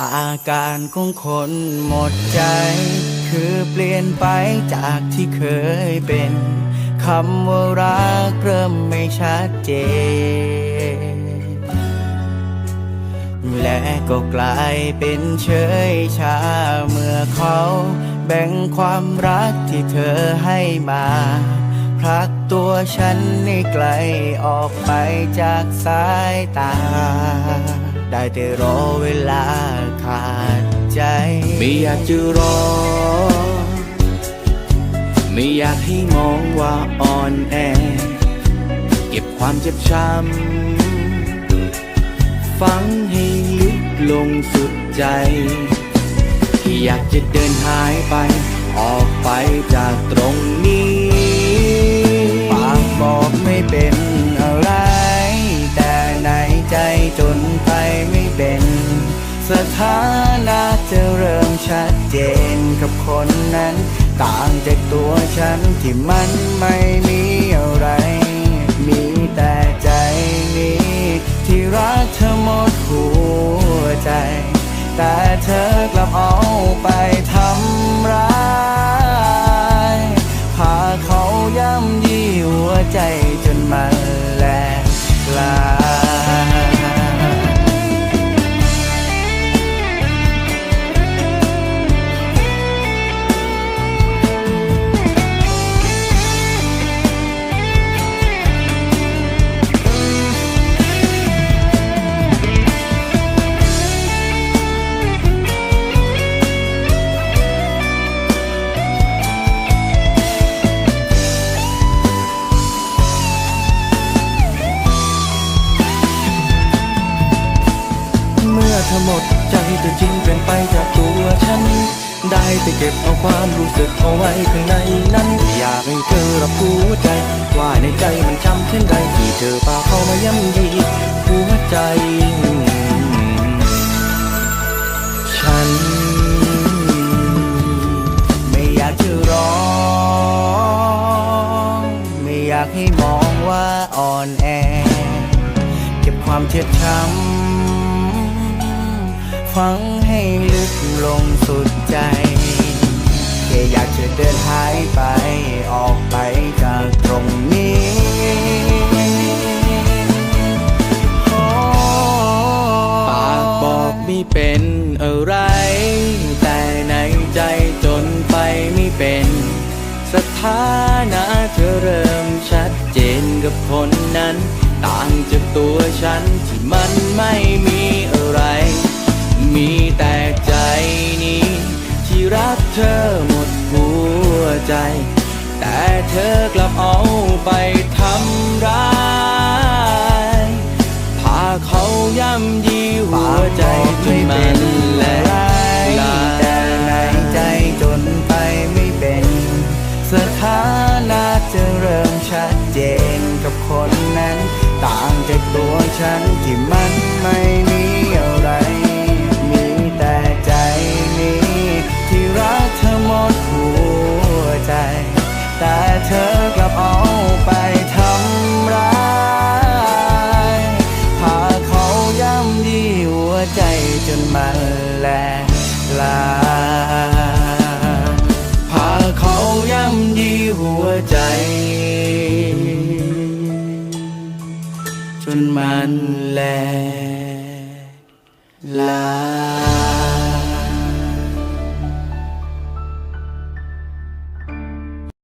อาการของคนหมดใจ คือเปลี่ยนไปจากที่เคยเป็นคำว่ารักเริ่มไม่ชัดเจน และก็กลายเป็นเฉยชาเมื่อเขาแบ่งความรักที่เธอให้มาพลักตัวฉันให้ไกลออกไปจากสายตา ได้แต่รอเวลาขาดใจ ไม่อยากจะรอ ไม่อยากให้มองว่าอ่อนแอ เก็บความเจ็บช้ำฝังให้ลึกลงสุดใจ ที่อยากจะเดินหายไป ออกไปจากตรง สถานะจะเริ่มชัดเจนกับคนนั้น ต่างจากตัวฉันที่มันไม่มีอะไร มีแต่ใจนี้ ที่รักเธอหมดหัวใจ แต่เธอกลับเอาไปทำร้ายพาเขาย่ำยีหัวใจจนมันแหลกลา ได้แต่เก็บเอาความรู้สึกเอาไว้ข้างในนั้น อยากให้เธอรับรู้ใจ ว่าในใจมันช้ำเช่นไรที่เธอพาเข้ามาย่ำยีหัวใจ ฉัน ไม่อยากจะร้อง ไม่อยากให้มองว่าอ่อนแอ เก็บความเจ็บช้ำ ฝังให้ลึกลงสุดใจ แค่อยากจะเดินหายไปออกไปจากตรงนี้ปากบอกไม่เป็นอะไร แต่ในใจจนไปไม่เป็น สถานะเธอเริ่มชัดเจนกับคนนั้น ต่างจากตัวฉันที่มันไม่มีอะไร อหมดหัวใจ แต่เธอกลับเอาไปทำร้ายพาเขาย่ำยีหัวใจจนมันแหลกลาแต่ยในใจจนไปไม่เป็น สถานะจะเริ่มชัดเจนกับคนนั้น ต่างจากตัวฉันที่มันไม่ หัวใจ แต่เธอกลับเอาไปทำร้ายพาเขาย่ำยีหัวใจจนมันแหลกลาพาเขาย่ำยีหัวใจ จนมันแหลก